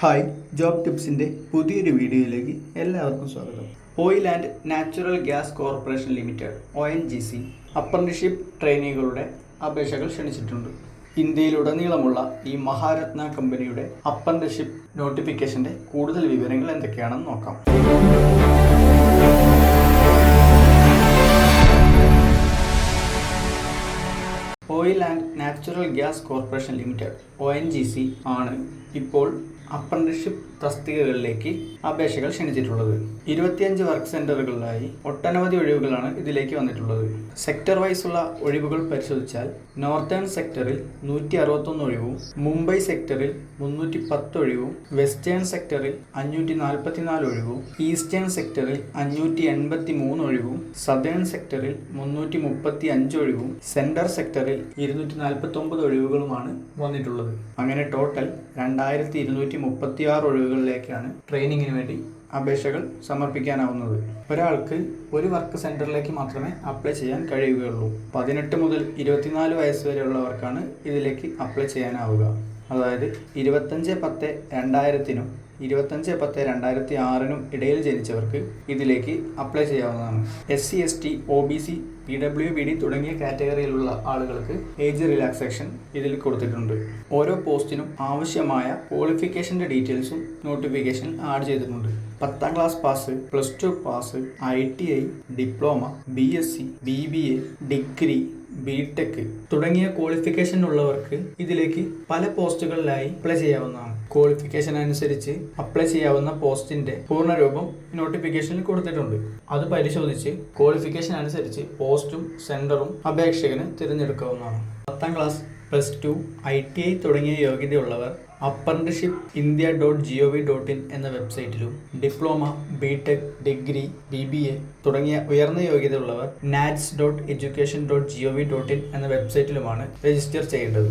Hi job ടിപ്സിന്റെ പുതിയൊരു വീഡിയോയിലേക്ക് എല്ലാവർക്കും സ്വാഗതം. Oil and natural gas corporation limited O N G C apprenticeship ട്രെയിനികളുടെ അപേക്ഷകൾ ക്ഷണിച്ചിട്ടുണ്ട്. ഇന്ത്യയിലുടനീളമുള്ള ഈ മഹാരത്ന കമ്പനിയുടെ അപ്രന്റിഷിപ്പ് നോട്ടിഫിക്കേഷന്റെ കൂടുതൽ വിവരങ്ങൾ എന്തൊക്കെയാണെന്ന് നോക്കാം. Oil and natural gas corporation limited O N G C ആണ് ഇപ്പോൾ അപ്രന്റീഷിപ്പ് തസ്തികകളിലേക്ക് അപേക്ഷകൾ ക്ഷണിച്ചിട്ടുള്ളത്. ഇരുപത്തിയഞ്ച് വർക്ക് സെന്ററുകളിലായി ഒട്ടനവധി ഒഴിവുകളാണ് ഇതിലേക്ക് വന്നിട്ടുള്ളത്. സെക്ടർ വൈസ് ഉള്ള ഒഴിവുകൾ പരിശോധിച്ചാൽ നോർത്തേൺ സെക്ടറിൽ നൂറ്റി അറുപത്തൊന്ന് ഒഴിവും മുംബൈ സെക്ടറിൽ മുന്നൂറ്റി പത്ത് ഒഴിവും വെസ്റ്റേൺ സെക്ടറിൽ അഞ്ഞൂറ്റി നാൽപ്പത്തിനാല് ഒഴിവും ഈസ്റ്റേൺ സെക്ടറിൽ അഞ്ഞൂറ്റി എൺപത്തി മൂന്ന് ഒഴിവും സദേൺ സെക്ടറിൽ മുന്നൂറ്റി മുപ്പത്തി അഞ്ച് ഒഴിവും സെൻട്രൽ സെക്ടറിൽ ഇരുന്നൂറ്റി നാൽപ്പത്തി ഒമ്പത് ഒഴിവുകളുമാണ് വന്നിട്ടുള്ളത്. അങ്ങനെ ടോട്ടൽ രണ്ടായിരത്തി ഇരുന്നൂറ്റി മുപ്പത്തി ആറ് ഒഴിവുകളിലേക്കാണ് ട്രെയിനിങ്ങിന് വേണ്ടി അപേക്ഷകൾ സമർപ്പിക്കാനാവുന്നത്. ഒരാൾക്ക് ഒരു വർക്ക് സെന്ററിലേക്ക് മാത്രമേ അപ്ലൈ ചെയ്യാൻ കഴിയുകയുള്ളൂ. പതിനെട്ട് മുതൽ ഇരുപത്തിനാല് വയസ്സ് വരെയുള്ളവർക്കാണ് ഇതിലേക്ക് അപ്ലൈ ചെയ്യാനാവുക. അതായത് ഇരുപത്തഞ്ച് പത്ത് രണ്ടായിരത്തിനും ഇരുപത്തഞ്ച് പത്ത് രണ്ടായിരത്തി ആറിനും ഇടയിൽ ജനിച്ചവർക്ക് ഇതിലേക്ക് അപ്ലൈ ചെയ്യാവുന്നതാണ്. S C S T O B C P W B D തുടങ്ങിയ കാറ്റഗറിയിലുള്ള ആളുകൾക്ക് ഏജ് റിലാക്സേഷൻ ഇതിൽ കൊടുത്തിട്ടുണ്ട്. ഓരോ പോസ്റ്റിനും ആവശ്യമായ ക്വാളിഫിക്കേഷന്റെ ഡീറ്റെയിൽസും നോട്ടിഫിക്കേഷൻ ആഡ് ചെയ്തിട്ടുണ്ട്. പത്താം class pass plus two pass I T I diploma B S C B B A degree B tech തുടങ്ങിയ ക്വാളിഫിക്കേഷൻ ഉള്ളവർക്ക് ഇതിലേക്ക് പല പോസ്റ്റുകളിലായി അപ്ലൈ ചെയ്യാവുന്നതാണ്. ക്വാളിഫിക്കേഷൻ അനുസരിച്ച് അപ്ലൈ ചെയ്യാവുന്ന പോസ്റ്റിന്റെ പൂർണരൂപം നോട്ടിഫിക്കേഷനിൽ കൊടുത്തിട്ടുണ്ട്. അത് പരിശോധിച്ച് ക്വാളിഫിക്കേഷൻ അനുസരിച്ച് പോസ്റ്റും സെന്ററും അപേക്ഷകന് തിരഞ്ഞെടുക്കാവുന്നതാണ്. പത്താം class plus two I T I തുടങ്ങിയ യോഗ്യതയുള്ളവർ apprenticeship India dot G O V dot in എന്ന വെബ്സൈറ്റിലും diploma B tech degree B B A തുടങ്ങിയ ഉയർന്ന യോഗ്യതയുള്ളവർ NATS dot education dot G O V dot in എന്ന വെബ്സൈറ്റിലുമാണ് രജിസ്റ്റർ ചെയ്യേണ്ടത്.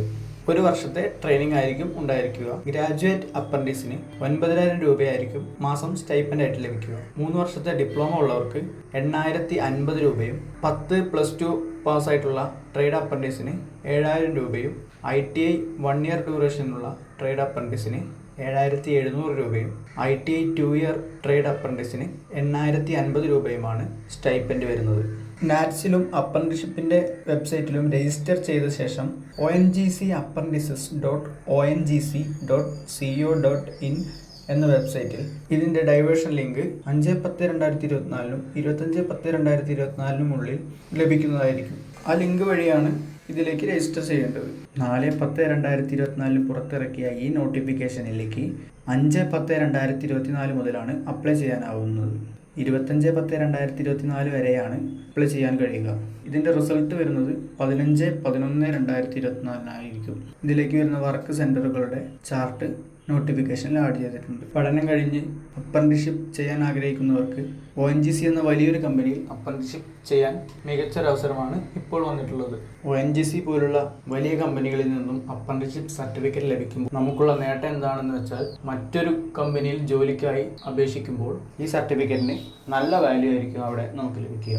ഒരു വർഷത്തെ ട്രെയിനിങ് ആയിരിക്കും ഉണ്ടായിരിക്കുക. ഗ്രാജുവേറ്റ് അപ്രന്റീസിന് ഒൻപതിനായിരം രൂപയായിരിക്കും മാസം സ്റ്റൈപ്പൻഡ് ആയിട്ട് ലഭിക്കുക. മൂന്ന് വർഷത്തെ ഡിപ്ലോമ ഉള്ളവർക്ക് എണ്ണായിരത്തി അൻപത് രൂപയും പത്ത് പ്ലസ് ടു പാസ്സായിട്ടുള്ള ട്രേഡ് അപ്രന്റീസിന് ഏഴായിരം രൂപയും I T I one year ഡ്യൂറേഷനുള്ള trade അപ്രന്റീസിന് ഏഴായിരത്തി എഴുന്നൂറ് രൂപയും I T I two year trade അപ്രന്റീസിന് എണ്ണായിരത്തി അൻപത് രൂപയുമാണ് സ്റ്റൈപ്പൻഡ് വരുന്നത്. നാറ്റ്സിലും അപ്രന്റിഷിപ്പിന്റെ വെബ്സൈറ്റിലും രജിസ്റ്റർ ചെയ്ത ശേഷം O N G C apprentices dot O N G C dot C O dot in എന്ന വെബ്സൈറ്റിൽ ഇതിന്റെ ഡൈവേർഷൻ ലിങ്ക് അഞ്ച് പത്ത് രണ്ടായിരത്തി ഇരുപത്തിനാലിനും ഇരുപത്തഞ്ച് പത്ത് രണ്ടായിരത്തി ഇരുപത്തിനാലിനും ഉള്ളിൽ ലഭിക്കുന്നതായിരിക്കും. ആ ലിങ്ക് വഴിയാണ് ഇതിലേക്ക് രജിസ്റ്റർ ചെയ്യേണ്ടത്. നാല് പത്ത് രണ്ടായിരത്തി ഇരുപത്തിനാലിന് പുറത്തിറക്കിയ ഈ നോട്ടിഫിക്കേഷനിലേക്ക് അഞ്ച് പത്ത് രണ്ടായിരത്തി ഇരുപത്തിനാല് മുതലാണ് അപ്ലൈ ചെയ്യാനാവുന്നത്. ഇരുപത്തഞ്ച് പത്ത് രണ്ടായിരത്തി ഇരുപത്തിനാല് വരെയാണ് അപ്ലൈ ചെയ്യാൻ കഴിയുക. ഇതിന്റെ റിസൾട്ട് വരുന്നത് പതിനഞ്ച് പതിനൊന്ന് രണ്ടായിരത്തി ഇരുപത്തിനാലിനായിരിക്കും ഇതിലേക്ക് വരുന്ന വർക്ക് സെന്ററുകളുടെ ചാർട്ട് നോട്ടിഫിക്കേഷനിൽ ആഡ് ചെയ്തിട്ടുണ്ട്. പഠനം കഴിഞ്ഞ് അപ്രന്റിഷിപ്പ് ചെയ്യാൻ ആഗ്രഹിക്കുന്നവർക്ക് ഒ എൻ ജി സി എന്ന വലിയൊരു കമ്പനിയിൽ അപ്രന്റിഷിപ്പ് ചെയ്യാൻ മികച്ചൊരു അവസരമാണ് ഇപ്പോൾ വന്നിട്ടുള്ളത്. ഒ എൻ ജി സി പോലുള്ള വലിയ കമ്പനികളിൽ നിന്നും അപ്രന്റിഷിപ്പ് സർട്ടിഫിക്കറ്റ് ലഭിക്കുമ്പോൾ നമുക്കുള്ള നേട്ടം എന്താണെന്ന് വെച്ചാൽ മറ്റൊരു കമ്പനിയിൽ ജോലിക്കായി അപേക്ഷിക്കുമ്പോൾ ഈ സർട്ടിഫിക്കറ്റിന് നല്ല വാല്യൂ ആയിരിക്കും അവിടെ നമുക്ക് ലഭിക്കുക.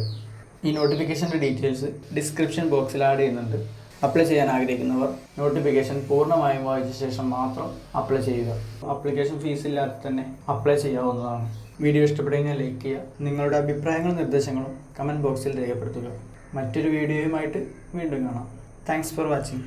ഈ നോട്ടിഫിക്കേഷന്റെ ഡീറ്റെയിൽസ് ഡിസ്ക്രിപ്ഷൻ ബോക്സിൽ ആഡ് ചെയ്യുന്നുണ്ട്. അപ്ലൈ ചെയ്യാൻ ആഗ്രഹിക്കുന്നവർ നോട്ടിഫിക്കേഷൻ പൂർണമായും വായിച്ച ശേഷം മാത്രം അപ്ലൈ ചെയ്യുക. ആപ്ലിക്കേഷൻ ഫീസ് ഇല്ലാതെ തന്നെ അപ്ലൈ ചെയ്യാവുന്നതാണ്. വീഡിയോ ഇഷ്ടപ്പെടുകയാൽ ലൈക്ക് ചെയ്യുക. നിങ്ങളുടെ അഭിപ്രായങ്ങളും നിർദ്ദേശങ്ങളും കമന്റ് ബോക്സിൽ രേഖപ്പെടുത്തുക. മറ്റൊരു വീഡിയോയുമായിട്ട് വീണ്ടും കാണാം. Thanks for watching